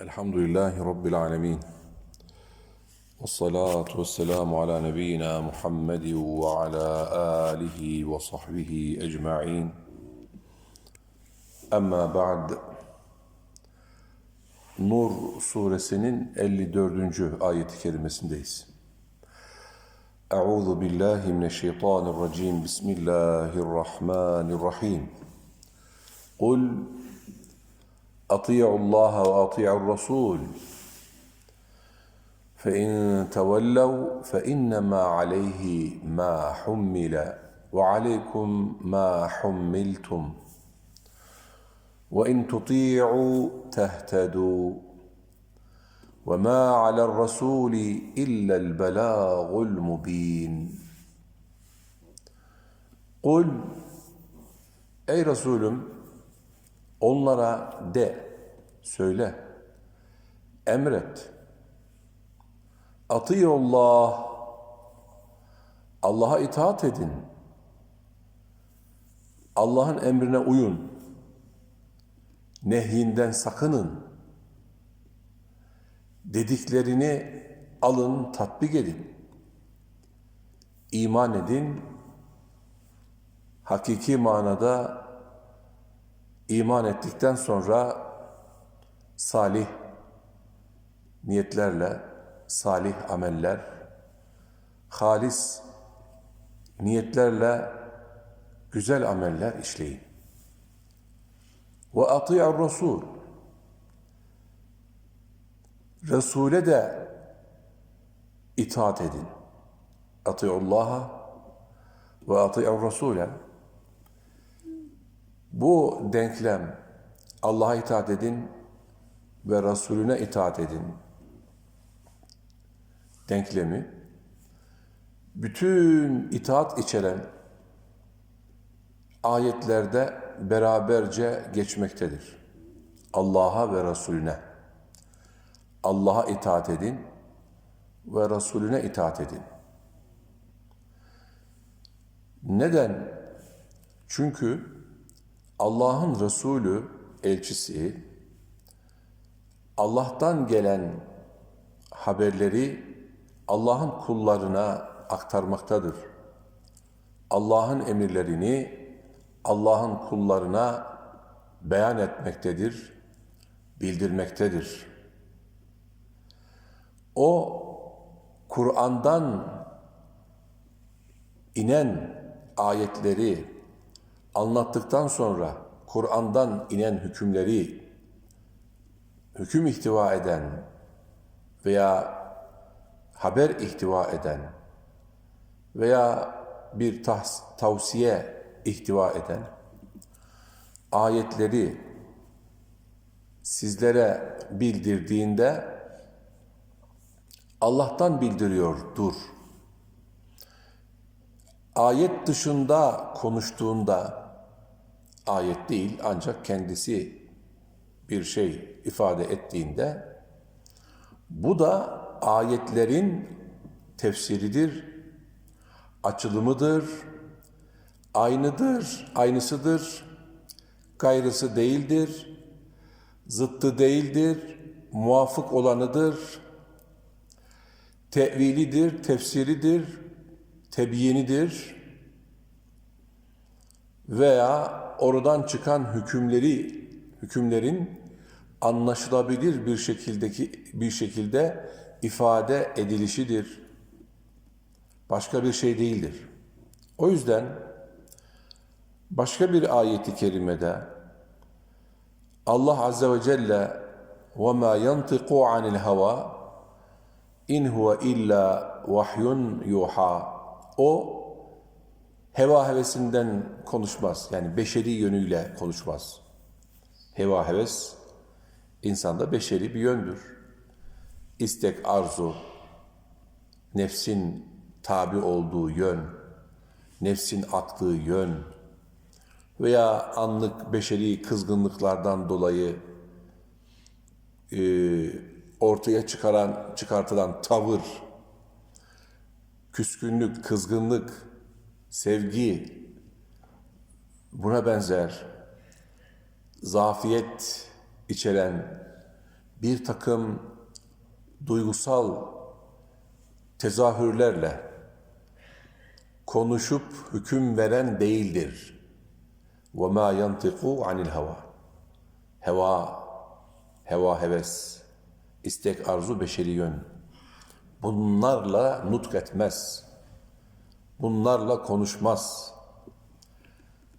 Elhamdülillahi Rabbil alemin. Ve salatu ve selamu ala nebiyyina Muhammedin ve ala alihi ve sahbihi ecma'in. Ama ba'd. Nur suresinin 54. ayeti kerimesindeyiz. Euzu billahi mineşşeytanirracim. Bismillahirrahmanirrahim. Kul أطيعوا الله وأطيعوا الرسول. فإن تولوا فإنما عليه ما حمل وعليكم ما حملتم. وإن تطيعوا تهتدوا. وما على الرسول إلا البلاغ المبين. قل Ey Resulüm onlara de, söyle, emret. Atıyullah, Allah'a itaat edin. Allah'ın emrine uyun. Nehyinden sakının. Dediklerini alın, tatbik edin. İman edin. Hakiki manada iman ettikten sonra salih niyetlerle, salih ameller, halis niyetlerle güzel ameller işleyin. Ve ati'ur Resul. Resul'e de itaat edin. Ati'ullaha ve ati'ur Resul'e. Bu denklem Allah'a itaat edin ve Resulüne itaat edin denklemi bütün itaat içeren ayetlerde beraberce geçmektedir. Allah'a ve Resulüne. Allah'a itaat edin ve Resulüne itaat edin. Neden? Çünkü Allah'ın Resulü, elçisi, Allah'tan gelen haberleri Allah'ın kullarına aktarmaktadır. Allah'ın emirlerini Allah'ın kullarına beyan etmektedir, bildirmektedir. O Kur'an'dan inen ayetleri anlattıktan sonra Kur'an'dan inen hükümleri hüküm ihtiva eden veya haber ihtiva eden veya bir tavsiye ihtiva eden ayetleri sizlere bildirdiğinde Allah'tan bildiriyordur. Ayet dışında konuştuğunda ayet değil ancak kendisi bir şey ifade ettiğinde bu da ayetlerin tefsiridir, açılımıdır, aynıdır, aynısıdır, gayrısı değildir, zıttı değildir, muvafık olanıdır, tevilidir, tefsiridir, tebyinidir veya oradan çıkan hükümleri hükümlerin anlaşılabilir bir şekildeki bir şekilde ifade edilişidir. Başka bir şey değildir. O yüzden başka bir ayeti kerimede Allah azze ve celle ve ma yantiqu anil hava in huve illa vahyun yuha o heva hevesinden konuşmaz. Yani beşeri yönüyle konuşmaz. Heva heves insanda beşeri bir yöndür. İstek, arzu, nefsin tabi olduğu yön, nefsin aktığı yön veya anlık beşeri kızgınlıklardan dolayı e, ortaya çıkaran, çıkartılan tavır, küskünlük, kızgınlık, sevgi, buna benzer zafiyet içeren bir takım duygusal tezahürlerle konuşup hüküm veren değildir. وَمَا يَنْطِقُ عَنِ الْهَوَى Heva, heva heves, istek arzu beşeri yön. Bunlarla nutk etmez. Bunlarla konuşmaz.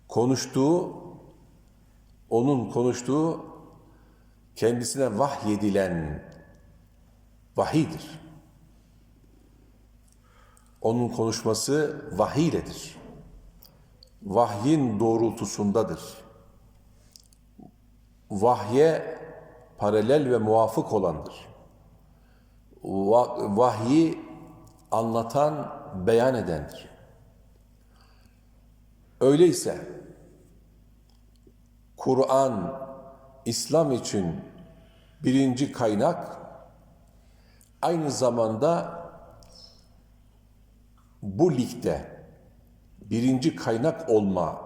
Konuştuğu, onun konuştuğu kendisine vahyedilen vahidir. Onun konuşması vahiy iledir. Vahyin doğrultusundadır. Vahye paralel ve muvafık olandır. Va- Vahyi anlatan, beyan edendir. Öyleyse Kur'an, İslam için birinci kaynak, aynı zamanda bu ligde birinci kaynak olma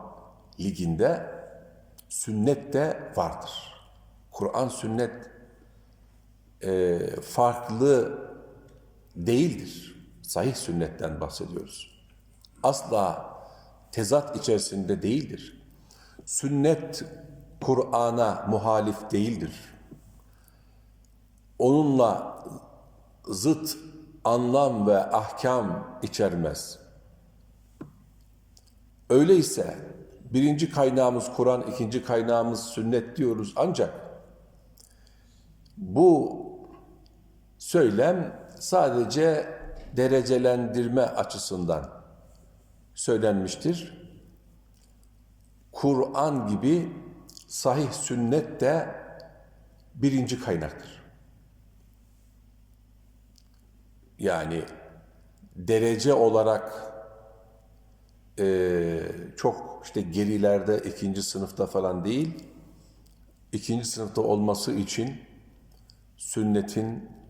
liginde sünnet de vardır. Kur'an sünnet e, farklı değildir. Sahih sünnetten bahsediyoruz. Asla tezat içerisinde değildir. Sünnet Kur'an'a muhalif değildir. Onunla zıt anlam ve ahkam içermez. Öyleyse birinci kaynağımız Kur'an, ikinci kaynağımız sünnet diyoruz ancak bu söylem sadece derecelendirme açısından söylenmiştir. Kur'an gibi sahih sünnet de birinci kaynaktır. Yani derece olarak eee, çok işte gerilerde ikinci sınıfta falan değil, ikinci sınıfta olması için sünnetin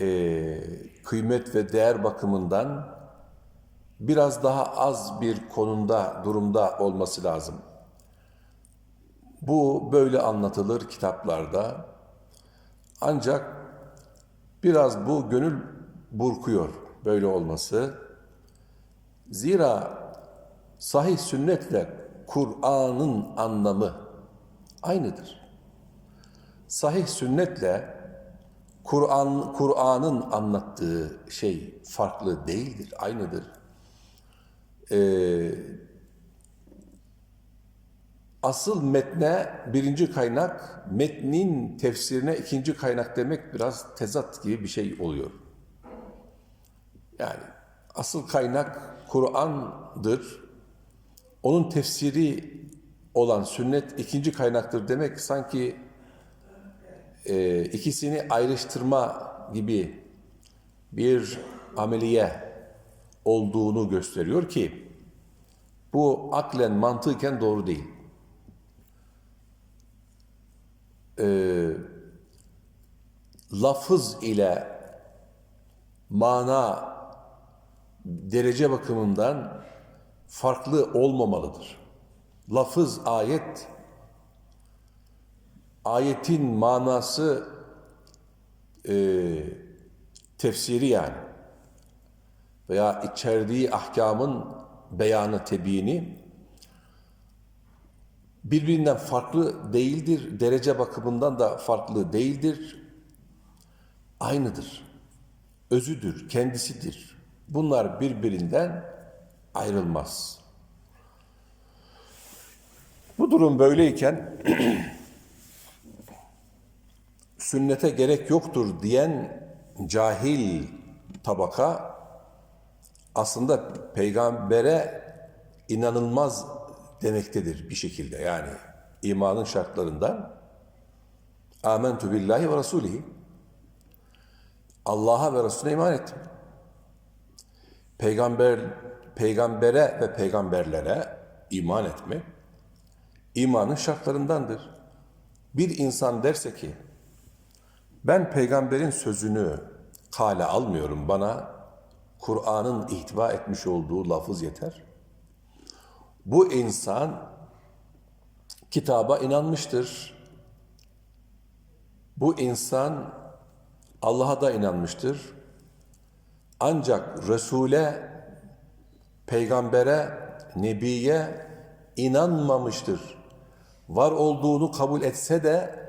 eee, kıymet ve değer bakımından biraz daha az bir konumda, durumda olması lazım. Bu böyle anlatılır kitaplarda. Ancak biraz bu gönül burkuyor böyle olması. Zira sahih sünnetle Kur'an'ın anlamı aynıdır. Sahih sünnetle Kur'an Kur'an'ın anlattığı şey farklı değildir, aynıdır. Ee, asıl metne birinci kaynak, metnin tefsirine ikinci kaynak demek biraz tezat gibi bir şey oluyor. Yani asıl kaynak Kur'an'dır. Onun tefsiri olan sünnet ikinci kaynaktır demek sanki e, ikisini ayrıştırma gibi bir ameliye olduğunu gösteriyor ki bu aklen mantıken doğru değil. Ee, lafız ile mana derece bakımından farklı olmamalıdır. Lafız ayet, ayetin manası e, tefsiri yani veya içerdiği ahkamın beyanı, tebiini birbirinden farklı değildir. Derece bakımından da farklı değildir. Aynıdır. Özüdür, kendisidir. Bunlar birbirinden ayrılmaz. Bu durum böyleyken sünnete gerek yoktur diyen cahil tabaka aslında peygambere inanılmaz demektedir bir şekilde. Yani imanın şartlarından amentu billahi ve rasulihi Allah'a ve Resulüne iman ettim. Peygamber peygambere ve peygamberlere iman etmek imanın şartlarındandır. Bir insan derse ki ben peygamberin sözünü kale almıyorum bana Kur'an'ın ihtiva etmiş olduğu lafız yeter. Bu insan kitaba inanmıştır. Bu insan Allah'a da inanmıştır. Ancak Resul'e, peygambere, nebiye inanmamıştır. Var olduğunu kabul etse de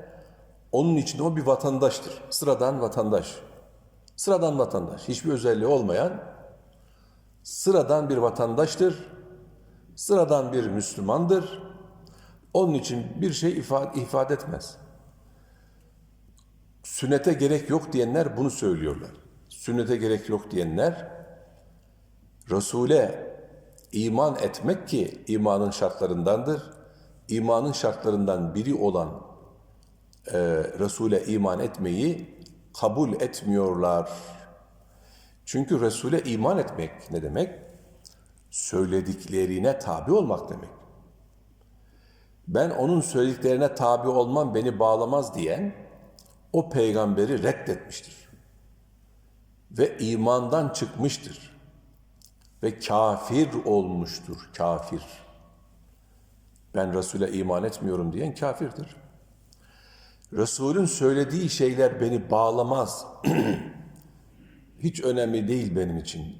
onun için o bir vatandaştır. Sıradan vatandaş. Sıradan vatandaş. Hiçbir özelliği olmayan sıradan bir vatandaştır. Sıradan bir Müslümandır. Onun için bir şey ifade, ifade etmez. Sünnete gerek yok diyenler bunu söylüyorlar. Sünnete gerek yok diyenler Resul'e iman etmek ki imanın şartlarındandır. İmanın şartlarından biri olan e, Resul'e iman etmeyi kabul etmiyorlar. Çünkü Resul'e iman etmek ne demek? Söylediklerine tabi olmak demek. Ben onun söylediklerine tabi olmam beni bağlamaz diyen o peygamberi reddetmiştir. Ve imandan çıkmıştır. Ve kafir olmuştur, kafir. Ben Resul'e iman etmiyorum diyen kafirdir. Resul'ün söylediği şeyler beni bağlamaz. Hiç önemli değil benim için.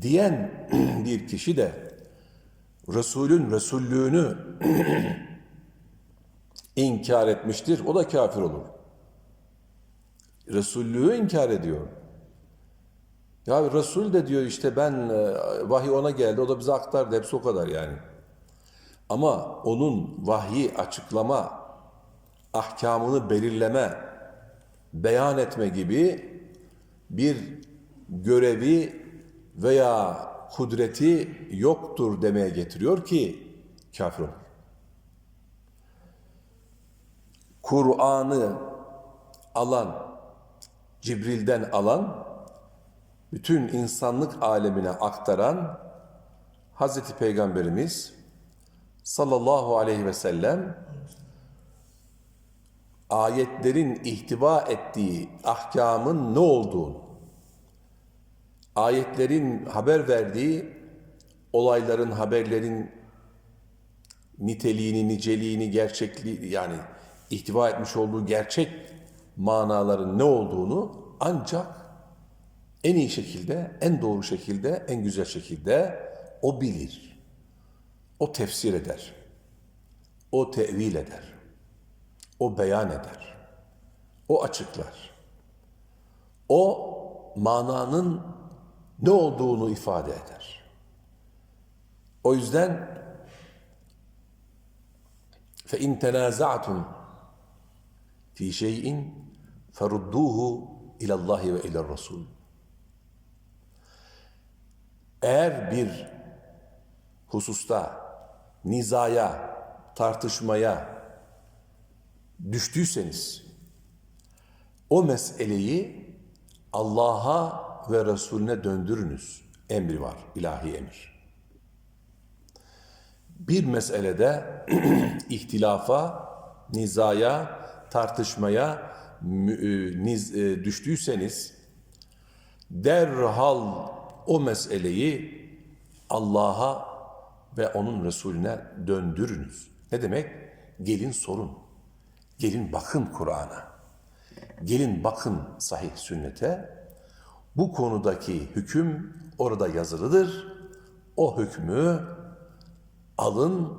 Diyen bir kişi de Resul'ün Resullüğünü inkar etmiştir. O da kafir olur. Resullüğü inkar ediyor. Ya Resul de diyor işte ben e, vahiy ona geldi o da bize aktardı hepsi o kadar yani. Ama onun vahyi açıklama, ahkamını belirleme, beyan etme gibi bir görevi veya kudreti yoktur demeye getiriyor ki kafir olur. Kur'an'ı alan, Cibril'den alan, bütün insanlık alemine aktaran Hazreti Peygamberimiz sallallahu aleyhi ve sellem ayetlerin ihtiva ettiği ahkamın ne olduğunu, ayetlerin haber verdiği olayların, haberlerin niteliğini, niceliğini, gerçekliği yani ihtiva etmiş olduğu gerçek manaların ne olduğunu ancak en iyi şekilde, en doğru şekilde, en güzel şekilde o bilir. O tefsir eder. O tevil eder. O beyan eder. O açıklar. O mananın ne olduğunu ifade eder. O yüzden fe in tenazatum fi şey'in ferudduhu ila Allah ve ila Resul. Eğer bir hususta nizaya, tartışmaya düştüyseniz o meseleyi Allah'a ve Resulüne döndürünüz. Emri var, ilahi emir. Bir meselede ihtilafa, nizaya, tartışmaya e, e, düştüyseniz derhal o meseleyi Allah'a ve onun Resulüne döndürünüz. Ne demek? Gelin sorun. Gelin bakın Kur'an'a. Gelin bakın sahih sünnete. Bu konudaki hüküm orada yazılıdır. O hükmü alın,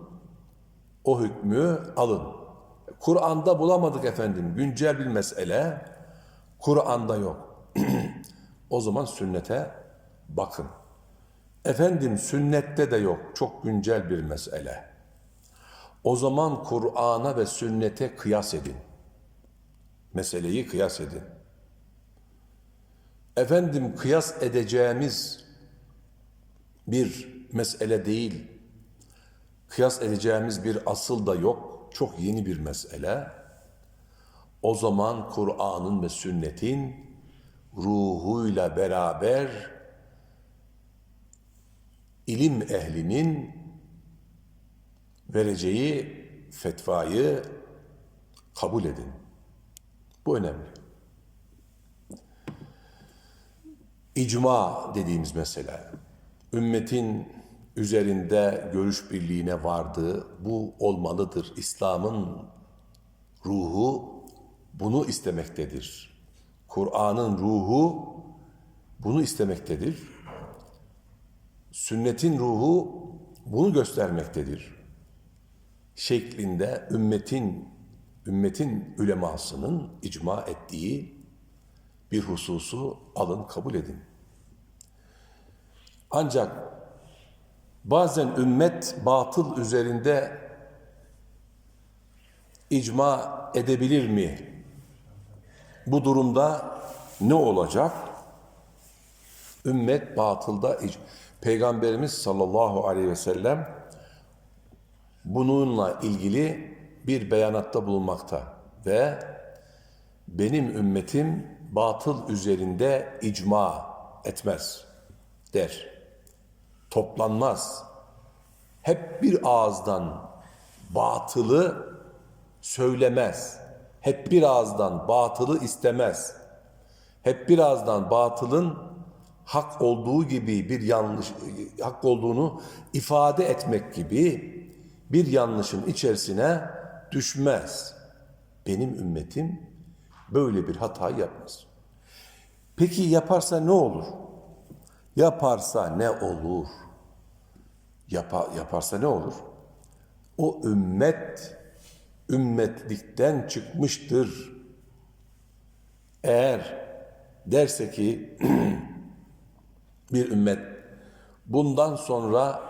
o hükmü alın. Kur'an'da bulamadık efendim. Güncel bir mesele. Kur'an'da yok. o zaman sünnete bakın. Efendim sünnette de yok. Çok güncel bir mesele. O zaman Kur'an'a ve sünnete kıyas edin. Meseleyi kıyas edin. Efendim kıyas edeceğimiz bir mesele değil. Kıyas edeceğimiz bir asıl da yok. Çok yeni bir mesele. O zaman Kur'an'ın ve sünnetin ruhuyla beraber ilim ehlinin vereceği fetvayı kabul edin. Bu önemli. İcma dediğimiz mesele. Ümmetin üzerinde görüş birliğine vardığı bu olmalıdır. İslam'ın ruhu bunu istemektedir. Kur'an'ın ruhu bunu istemektedir. Sünnetin ruhu bunu göstermektedir. Şeklinde ümmetin ümmetin ülemasının icma ettiği bir hususu alın kabul edin. Ancak bazen ümmet batıl üzerinde icma edebilir mi? Bu durumda ne olacak? Ümmet batılda Peygamberimiz sallallahu aleyhi ve sellem bununla ilgili bir beyanatta bulunmakta ve benim ümmetim batıl üzerinde icma etmez der. Toplanmaz. Hep bir ağızdan batılı söylemez. Hep bir ağızdan batılı istemez. Hep bir ağızdan batılın hak olduğu gibi bir yanlış hak olduğunu ifade etmek gibi bir yanlışın içerisine düşmez. Benim ümmetim böyle bir hata yapmaz. Peki yaparsa ne olur? Yaparsa ne olur? Yapa, yaparsa ne olur? O ümmet ümmetlikten çıkmıştır. Eğer derse ki bir ümmet bundan sonra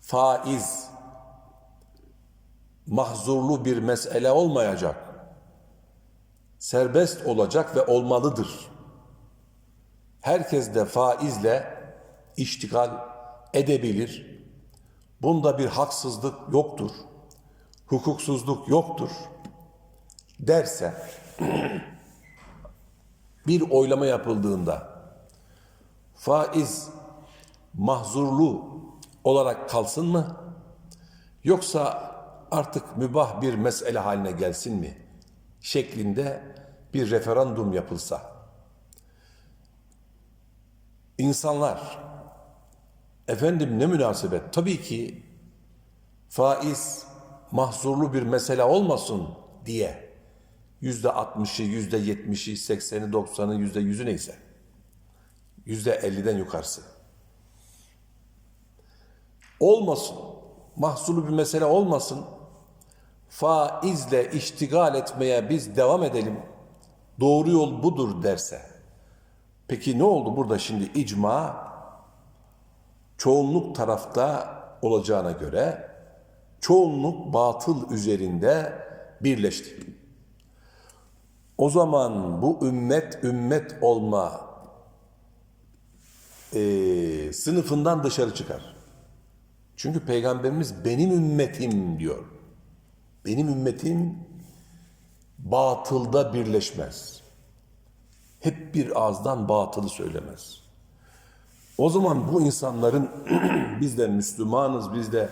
faiz mahzurlu bir mesele olmayacak. Serbest olacak ve olmalıdır. Herkes de faizle iştigal edebilir. Bunda bir haksızlık yoktur. Hukuksuzluk yoktur. Derse bir oylama yapıldığında faiz mahzurlu olarak kalsın mı? Yoksa artık mübah bir mesele haline gelsin mi? Şeklinde bir referandum yapılsa. İnsanlar, efendim ne münasebet, tabii ki faiz mahzurlu bir mesele olmasın diye yüzde altmışı, yüzde yetmişi, sekseni, doksanı, yüzde yüzü neyse. Yüzde elliden yukarısı. Olmasın. Mahsulu bir mesele olmasın. Faizle iştigal etmeye biz devam edelim. Doğru yol budur derse. Peki ne oldu burada şimdi icma çoğunluk tarafta olacağına göre çoğunluk batıl üzerinde birleşti. O zaman bu ümmet ümmet olma e, sınıfından dışarı çıkar. Çünkü Peygamberimiz benim ümmetim diyor. Benim ümmetim batılda birleşmez. Hep bir ağızdan batılı söylemez. O zaman bu insanların biz de Müslümanız, biz de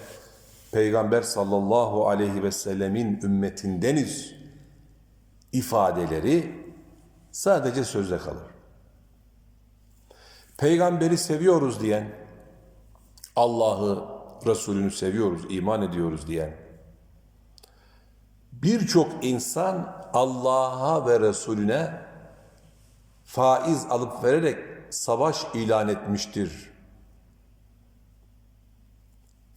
Peygamber sallallahu aleyhi ve sellemin ümmetindeniz ifadeleri sadece sözde kalır. Peygamberi seviyoruz diyen, Allah'ı, Resulünü seviyoruz, iman ediyoruz diyen, birçok insan Allah'a ve Resulüne faiz alıp vererek savaş ilan etmiştir.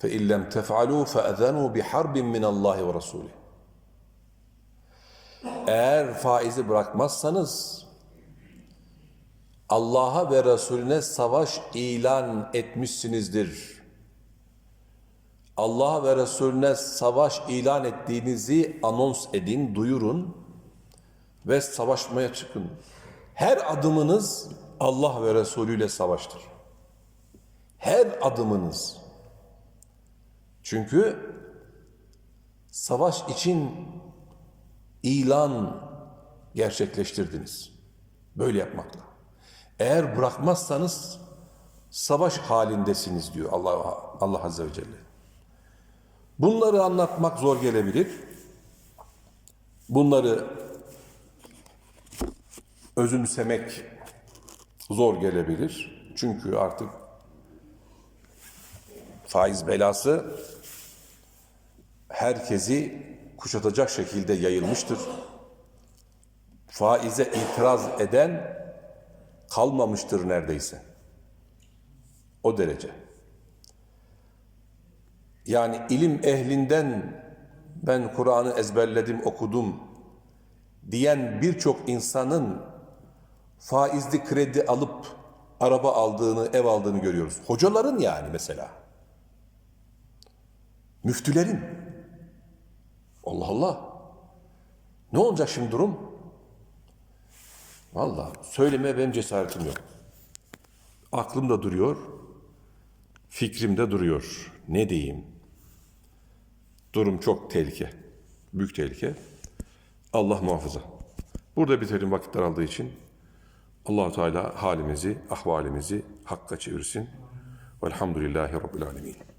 فَاِنْ لَمْ تَفْعَلُوا فَاَذَنُوا بِحَرْبٍ مِّنَ اللّٰهِ وَرَسُولِهِ Eğer faizi bırakmazsanız Allah'a ve Resulüne savaş ilan etmişsinizdir. Allah'a ve Resulüne savaş ilan ettiğinizi anons edin, duyurun ve savaşmaya çıkın. Her adımınız Allah ve Resulü ile savaştır. Her adımınız. Çünkü savaş için ilan gerçekleştirdiniz. Böyle yapmakla. Eğer bırakmazsanız savaş halindesiniz diyor Allah Allah Azze ve Celle. Bunları anlatmak zor gelebilir. Bunları özümsemek zor gelebilir. Çünkü artık faiz belası herkesi kuşatacak şekilde yayılmıştır. faize itiraz eden kalmamıştır neredeyse. O derece. Yani ilim ehlinden ben Kur'an'ı ezberledim, okudum diyen birçok insanın faizli kredi alıp araba aldığını, ev aldığını görüyoruz. Hocaların yani mesela. Müftülerin. Allah Allah. Ne olacak şimdi durum? Vallahi söylemeye benim cesaretim yok. Aklımda duruyor, fikrimde duruyor. Ne diyeyim? Durum çok tehlike. Büyük tehlike. Allah muhafaza. Burada bitirelim vakit daraldığı için. Allahu Teala halimizi, ahvalimizi hakka çevirsin. Velhamdülillahi Rabbil Alemin.